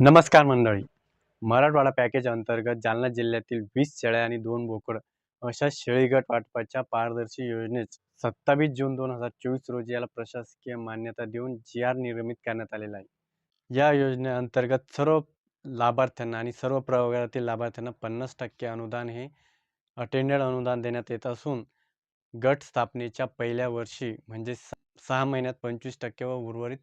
नमस्कार मंडळी. मराठवाडा पॅकेज अंतर्गत जालना जिल्ह्यातील वीस शेळ्या आणि दोन बोकड अशा शेळीगट वाटपाच्या पारदर्शी योजनेत सत्तावीस जून दोन हजार चोवीस रोजी याला प्रशासकीय मान्यता देऊन जी आर निर्मित करण्यात आलेला आहे. या योजनेअंतर्गत सर्व लाभार्थ्यांना आणि सर्व प्रवर्गातील लाभार्थ्यांना पन्नास टक्के अनुदान हे अटेंडेड अनुदान देण्यात येत असून गट स्थापनेच्या पहिल्या वर्षी म्हणजे सहा महिन्यात पंचवीस टक्के व उर्वरित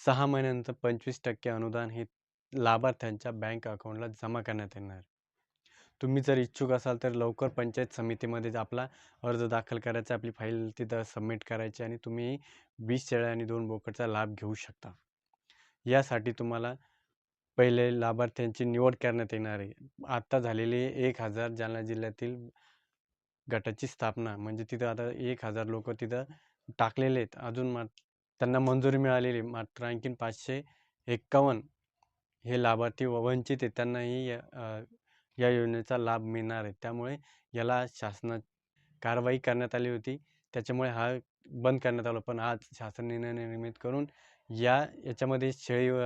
सहा महिन्यानंतर पंचवीस टक्के अनुदान हे लाभार्थ्यांच्या बँक अकाउंटला जमा करण्यात येणार. तुम्ही जर इच्छुक असाल तर लवकर पंचायत समितीमध्ये आपला अर्ज दाखल करायचा आपली फाईल तिथं सबमिट करायची आणि तुम्ही वीस शेळ्या आणि दोन बोकडचा लाभ घेऊ शकता. यासाठी तुम्हाला पहिले लाभार्थ्यांची निवड करण्यात येणार आहे. आत्ता झालेली एक हजार जालना जिल्ह्यातील गटाची स्थापना म्हणजे तिथं आता एक हजार लोक तिथं टाकलेले आहेत. अजून मा त्यांना मंजुरी मिळालेली मात्र आणखीन पाचशे एक्कावन्न हे लाभार्थी व वंचित आहे त्यांनाही या योजनेचा लाभ मिळणार आहे. त्यामुळे याला शासना कारवाई करण्यात आली होती. त्याच्यामुळे हा बंद करण्यात आला पण आज शासन निर्णय निर्मित करून या याच्यामध्ये शेळी व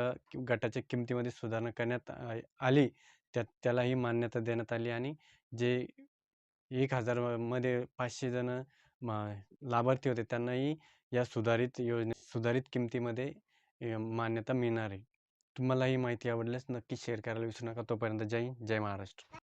गटाच्या किमतीमध्ये सुधारणा करण्यात आ- आली. त्या त्यालाही मान्यता देण्यात आली आणि जे एक हजारमध्ये पाचशे जण मा- लाभार्थी होते. त्यांनाही या सुधारित योजने सुधारित किमतीमध्ये अ, मान्यता मिळणार आहे. तुम्हाला ही माहिती आवडल्यास नक्की शेअर करायला विसरू नका. तोपर्यंत जय हिंद, जय महाराष्ट्र.